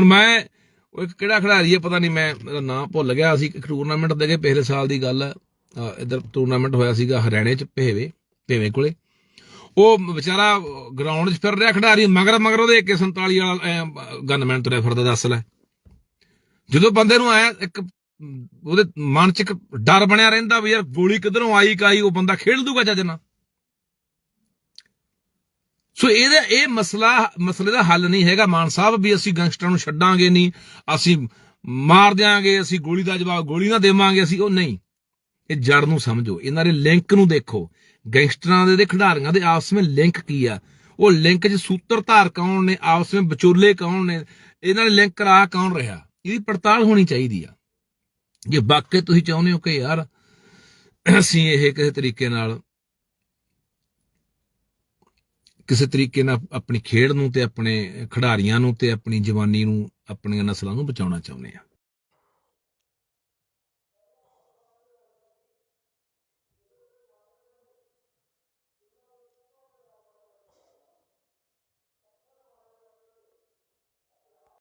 ਹੁਣ ਮੈਂ ਉਹ ਇੱਕ ਕਿਹੜਾ ਖਿਡਾਰੀ ਹੈ ਪਤਾ ਨਹੀਂ, ਮੈਂ ਮੇਰਾ ਨਾਮ ਭੁੱਲ ਗਿਆ। ਅਸੀਂ ਇੱਕ ਟੂਰਨਾਮੈਂਟ ਦੇ ਗਏ ਪਿਛਲੇ ਸਾਲ ਦੀ ਗੱਲ ਹੈ ਅਹ, ਇੱਧਰ ਟੂਰਨਾਮੈਂਟ ਹੋਇਆ ਸੀਗਾ ਹਰਿਆਣੇ ਚ, ਭੇਵੇ ਭੇਵੇ ਕੋਲੇ। ਉਹ ਵਿਚਾਰਾ ਗਰਾਊਂਡ 'ਚ ਫਿਰ ਰਿਹਾ ਖਿਡਾਰੀ, ਮਗਰ ਮਗਰ ਉਹਦੇ AK47 ਵਾਲਾ ਗਨਮੈਨ ਤੁਰਿਆ ਫਿਰਦਾ, ਦੱਸ ਲੈ। ਜਦੋਂ ਬੰਦੇ ਨੂੰ ਆਇਆ, ਇੱਕ, ਉਹਦੇ ਮਨ 'ਚ ਇੱਕ ਡਰ ਬਣਿਆ ਰਹਿੰਦਾ ਵੀ ਯਾਰ, ਗੋਲੀ ਕਿੱਧਰੋਂ ਆਈ, ਕਾਈ, ਉਹ ਬੰਦਾ ਖੇਡ ਦੂਗਾ ਚੱਜ ਨਾਲ। ਸੋ ਇਹਦਾ ਇਹ ਮਸਲਾ, ਮਸਲੇ ਦਾ ਹੱਲ ਨਹੀਂ ਹੈਗਾ। ਮਾਨ ਸਾਹਿਬ ਵੀ ਅਸੀਂ ਗੈਂਗਸਟਰਾਂ ਨੂੰ ਛੱਡਾਂਗੇ ਨਹੀਂ। ਅਸੀਂ ਮਾਰ ਦਿਆਂਗੇ, ਅਸੀਂ ਗੋਲੀ ਦਾ ਜਵਾਬ ਗੋਲੀ ਨਾ ਦੇਵਾਂਗੇ, ਅਸੀਂ ਉਹ ਨਹੀਂ। ਇਹ ਜੜ ਨੂੰ ਸਮਝੋ। ਇਹਨਾਂ ਦੇ ਲਿੰਕ ਨੂੰ ਦੇਖੋ। ਗੈਂਗਸਟਰਾਂ ਦੇ ਤੇ ਖਿਡਾਰੀਆਂ ਦੇ ਆਪਸ ਵਿੱਚ ਲਿੰਕ ਕੀ ਆ? ਉਹ ਲਿੰਕ 'ਚ ਸੂਤਰ ਧਾਰ ਕੌਣ ਨੇ? ਆਪਸ ਵਿੱਚ ਵਿਚੋਲੇ ਕੌਣ ਨੇ? ਇਹਨਾਂ ਨੇ ਲਿੰਕ ਕਰਾ ਕੌਣ ਰਿਹਾ? ਇਹਦੀ ਪੜਤਾਲ ਹੋਣੀ ਚਾਹੀਦੀ ਆ। ਜੇ ਵਾਕਈ ਤੁਸੀਂ ਚਾਹੁੰਦੇ ਹੋ ਕਿ ਯਾਰ ਅਸੀਂ ਇਹ ਕਿਸੇ ਤਰੀਕੇ ਨਾਲ ਕਿਸੇ ਤਰੀਕੇ ਨਾਲ ਆਪਣੀ ਖੇਡ ਨੂੰ ਤੇ ਆਪਣੇ ਖਿਡਾਰੀਆਂ ਨੂੰ ਤੇ ਆਪਣੀ ਜਵਾਨੀ ਨੂੰ, ਆਪਣੀਆਂ ਨਸਲਾਂ ਨੂੰ ਬਚਾਉਣਾ ਚਾਹੁੰਦੇ ਆ